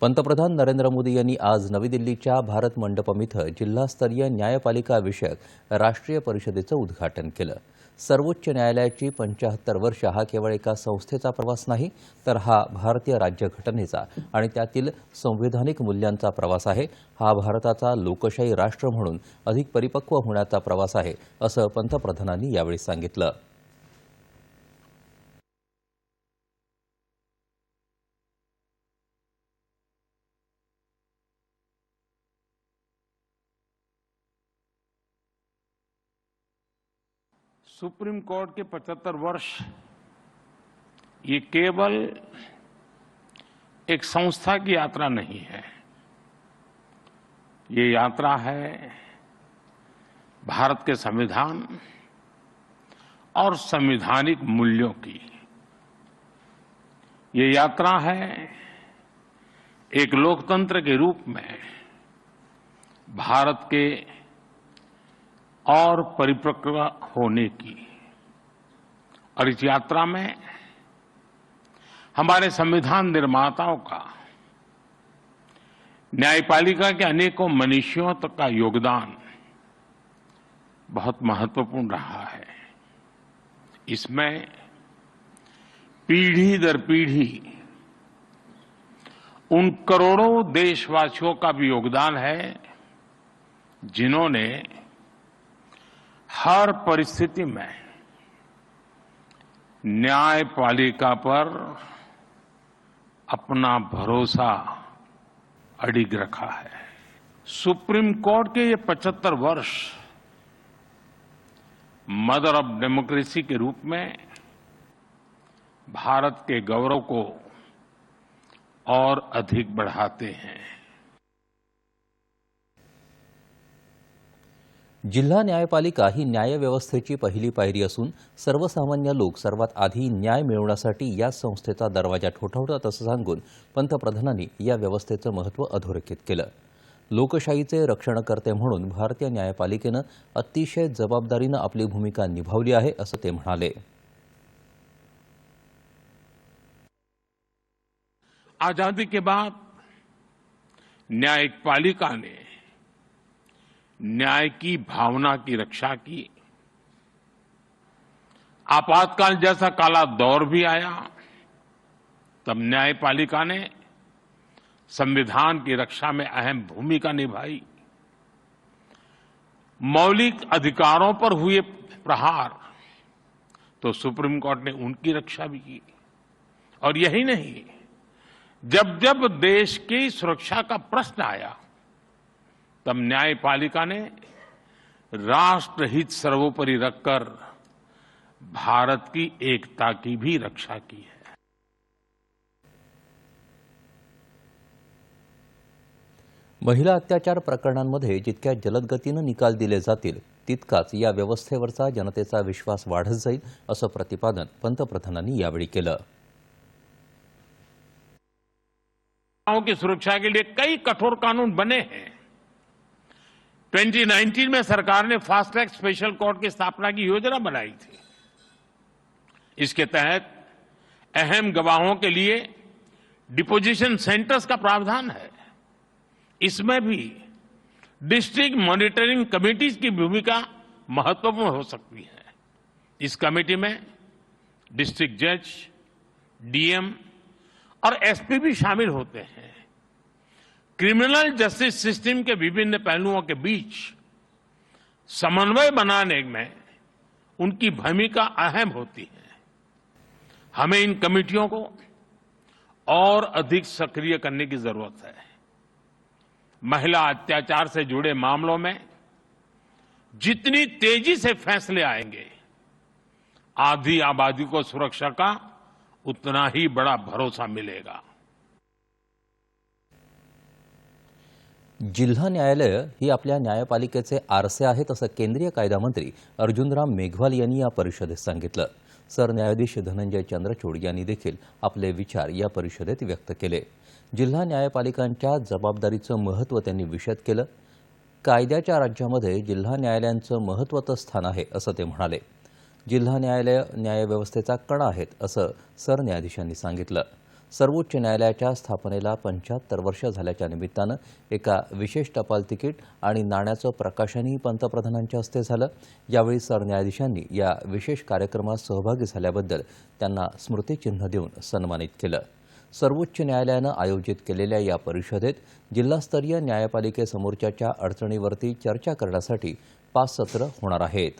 पंतप्रधान नरेंद्र मोदी यांनी आज नवी दिल्लीच्या भारत मंडपम इथं जिल्हास्तरीय न्यायपालिका विषयक राष्ट्रीय परिषदेचं उद्घाटन केलं. सर्वोच्च न्यायालयाची पंचाहत्तर वर्ष हा केवळ एका संस्थेचा प्रवास नाही तर हा भारतीय राज्यघटनेचा आणि त्यातील संवैधानिक मूल्यांचा प्रवास आहे. हा भारताचा लोकशाही राष्ट्र म्हणून अधिक परिपक्व होण्याचा प्रवास आहे असं पंतप्रधानांनी यावेळी सांगितलं. सुप्रीम कोर्ट के 75 वर्ष, ये केवल एक संस्था की यात्रा नहीं है। ये यात्रा है भारत के संविधान और संवैधानिक मूल्यों की। ये यात्रा है एक लोकतंत्र के रूप में भारत के और परिपक्व होने की। और इस यात्रा में हमारे संविधान निर्माताओं का, न्यायपालिका के अनेकों मनुष्यों तक का योगदान बहुत महत्वपूर्ण रहा है। इसमें पीढ़ी दर पीढ़ी उन करोड़ों देशवासियों का भी योगदान है, जिन्होंने हर परिस्थिति में न्यायपालिका पर अपना भरोसा अडिग रखा है। सुप्रीम कोर्ट के ये 75 वर्ष मदर ऑफ़ डेमोक्रेसी के रूप में भारत के गौरव को और अधिक बढ़ाते हैं। जिल्हा न्यायपालिका ही न्यायव्यवस्थेची पहिली पायरी असून सर्वसामान्य लोक सर्वात आधी न्याय मिळवण्यासाठी या संस्थेचा दरवाजा ठोठावतात असं सांगून पंतप्रधानांनी या व्यवस्थेचं महत्त्व अधोरेखित केलं. लोकशाहीचे रक्षणकर्ते म्हणून भारतीय न्यायपालिकेनं अतिशय जबाबदारीनं आपली भूमिका निभावली आहे असं ते म्हणाले. आजादी के बाद न्यायपालिका ने न्याय की, भावना की, रक्षा की। आपातकाल जैसा काला दौर भी आया, तब न्यायपालिका ने संविधान की रक्षा में अहम भूमिका निभाई। मौलिक अधिकारों पर हुए प्रहार तो सुप्रीम कोर्ट ने उनकी रक्षा भी की। और यही नहीं जब जब देश की सुरक्षा का प्रश्न आया तब न्यायपालिका ने राष्ट्रहित सर्वोपरि रखकर भारत की एकता की भी रक्षा की है। महिला अत्याचार प्रकरणांमध्ये जितक्या जलद गतीनं निकाल दिले जातील तितकाच या व्यवस्थेवरचा जनतेचा विश्वास वाढत जाईल असं प्रतिपादन पंतप्रधानांनी यावेळी केलं. की सुरक्षा के लिए कई कठोर कानून बने हैं। 2019 में सरकार ने फास्ट ट्रैक स्पेशल कोर्ट की स्थापना की योजना बनाई थी। इसके तहत अहम गवाहों के लिए डिपोजिशन सेंटर्स का प्रावधान है। इसमें भी डिस्ट्रिक्ट मॉनिटरिंग कमेटीज की भूमिका महत्वपूर्ण हो सकती है। इस कमेटी में डिस्ट्रिक्ट जज, डीएम और एसपी भी शामिल होते हैं। क्रिमिनल जस्टिस सिस्टम के विभिन्न पहलुओं के बीच समन्वय बनाने में उनकी भूमिका अहम होती है। हमें इन कमेटियों को और अधिक सक्रिय करने की ज़रूरत है। महिला अत्याचार से जुड़े मामलों में जितनी तेज़ी से फैसले आएँगे, आधी आबादी को सुरक्षा का उतना ही बड़ा भरोसा मिलेगा। जिल्हा न्यायालय ही आपल्या न्यायपालिकेचे आरसे आहेत असं केंद्रीय कायदा मंत्री अर्जुनराम मेघवाल यांनी या परिषदेत सांगितलं. सरन्यायाधीश धनंजय चंद्रचूड यांनी देखील आपले विचार या परिषदेत व्यक्त केले. जिल्हा न्यायपालिकांच्या जबाबदारीचं महत्त्व त्यांनी विषद केलं. कायद्याच्या राज्यामध्ये जिल्हा न्यायालयांचं महत्त्वाचं स्थान आहे असं ते म्हणाले. जिल्हा न्यायालय न्यायव्यवस्थेचा कणा आहेत असं सरन्यायाधीशांनी सांगितलं. सर्वोच्च न्यायालयाच्या स्थापनेला पंच्याहत्तर वर्ष झाल्याच्या निमित्तानं एका विशेष टपाल तिकीट आणि नाण्याचं प्रकाशनही पंतप्रधानांच्या हस्ते झालं. यावेळी सरन्यायाधीशांनी या विशेष कार्यक्रमात सहभागी झाल्याबद्दल त्यांना स्मृतिचिन्ह देऊन सन्मानित केलं. सर्वोच्च न्यायालयानं आयोजित केलेल्या या परिषदेत जिल्हास्तरीय न्यायपालिकेसमोरच्या अडचणीवरती चर्चा करण्यासाठी पाच सत्र होणार आहेत.